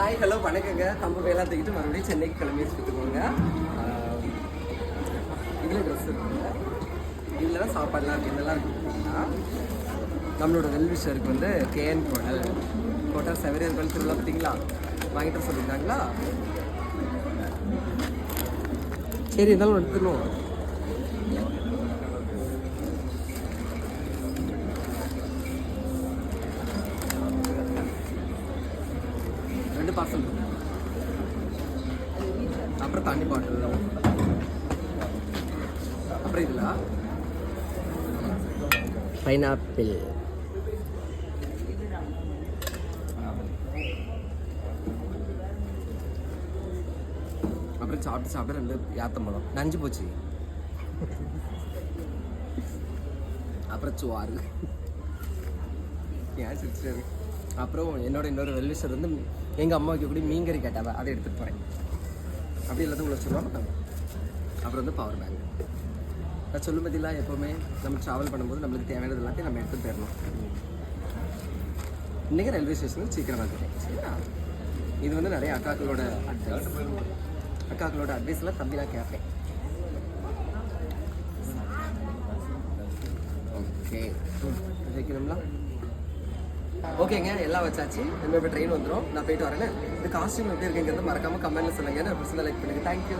Hi hello வணக்கங்க. நம்ம வேலை தூக்கிட்டு மறுபடியும் சென்னைக்கு கிளம்பி வச்சுக்கோங்க இதில் ட்ரெஸ் இருக்குங்க. இதில் தான் சாப்பாடுலாம் இருக்குது இதெல்லாம் நம்மளோட வெல்விஷருக்கு வந்து கேஎன் கோடல் கோட்டல் செவரியர் கோயில் திருவிழா பார்த்தீங்களா? வாங்கிட்டு சொல்லியிருந்தாங்களா? சரி இருந்தாலும் எடுத்துக்கணும். ரெண்டு பார்சல் அப்புறம் தண்ணி பாட்டில் அப்புறம் இதில் பைனாப்பிள் அப்புறம் சாப்பிட்டு சாப்பிட்டு ரெண்டு யாத்தம்பழம் நஞ்சு போச்சு. அப்புறம் சுவாரு ஏன் சிரிச்சிட்டு அப்புறம் என்னோட இன்னொரு வெல்விஷர் வந்து எங்கள் அம்மா வைக்கக்கூடிய மீன்கறி கேட்டாவ அதை எடுத்துகிட்டு போகிறேன் அப்படி இல்லாத உங்களை சொல்ல அப்புறம் வந்து பவர் பேங்க் நான் சொல்லும் பதிலாக எப்போவுமே நம்ம ட்ராவல் பண்ணும்போது நம்மளுக்கு தேவையானது எல்லாத்தையும் நம்ம எடுத்து போயிடணும். இன்றைக்கி ரயில்வே ஸ்டேஷனுக்கு சீக்கிரம் வந்துட்டேன் சரிங்களா இது வந்து நிறைய அக்காக்களோட அட்வைஸ் அக்காக்களோட அட்வைஸ்லாம் தம்பி நான் கேட்பேன். ஓகே வைக்கணுங்களா ஓகேங்க எல்லாம் வச்சாச்சு. இனிமேல் இப்போ ட்ரெயின் வந்துடும் நான் போயிட்டு வரேன்? இந்த காஸ்டியூம் எப்படி இருக்குங்கிறது மறக்காம கமெண்ட்ல சொல்லுங்க. நான் பர்சனல் லைக் பண்ணுங்க. தேங்க்யூ